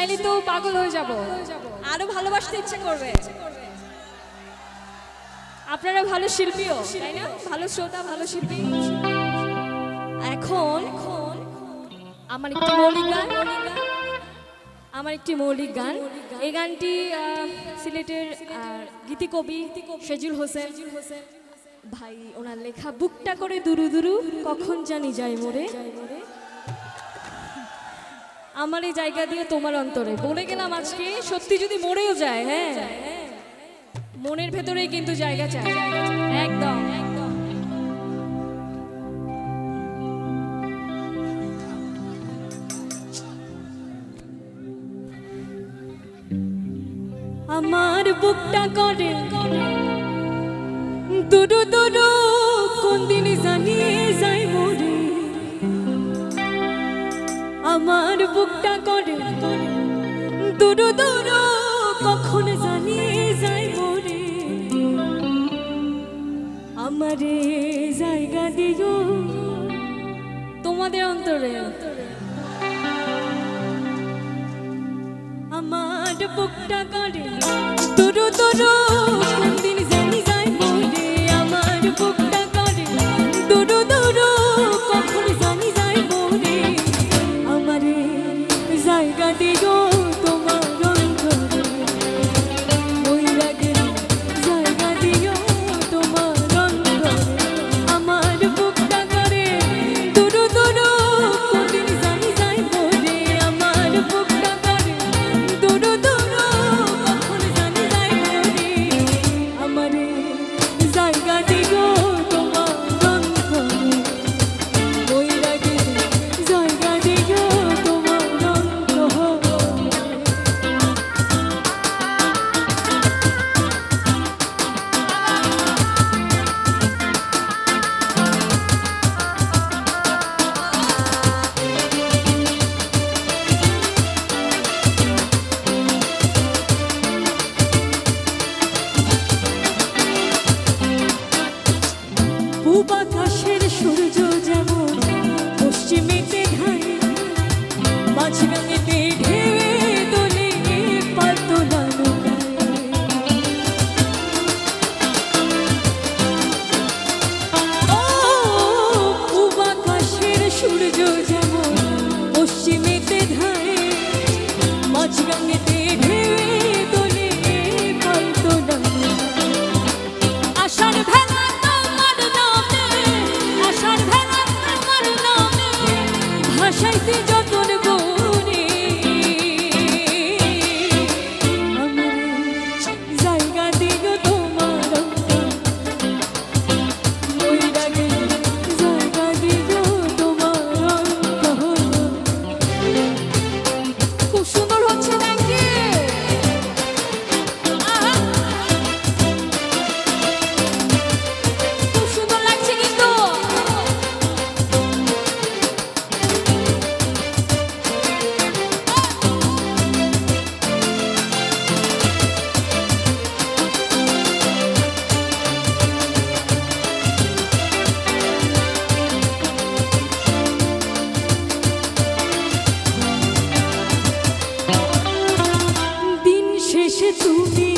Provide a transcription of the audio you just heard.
গাইলে তো পাগল হয়ে যাব। আরও ভালোবাসতে ইচ্ছে করবে। আপনারা ভালো শিল্পীও তাই না? ভালো শ্রোতা ভালো শিল্পী। এখন আমার একটি মৌলিক গান আমার একটি মৌলিক গান। এই গানটি সিলেটের গীতিকবি সেজুল হোসেন। ভাই ওনার লেখা বুকটা করে দুরু দুরু কখন জানি যাই মোরে? আমার এই জায়গা দিয়ে তোমার অন্তরে। বলে গেলাম আজকে, সত্যি যদি মরেও যায় হ্যাঁ? মনের ভেতরেই কিন্তু জায়গা চাই। একদম। আমার বুকটা করে। দুরু দুরু কোন দিনই জানিয়ে আমার বুকটা করে। দুরু দুরু, কখন জানিয়ে যাই মোরে আমারে জায়গা দিও। তোমাদের অন্তরে। আমার বুকটা করে। দুরু দুরু শেষে তুমি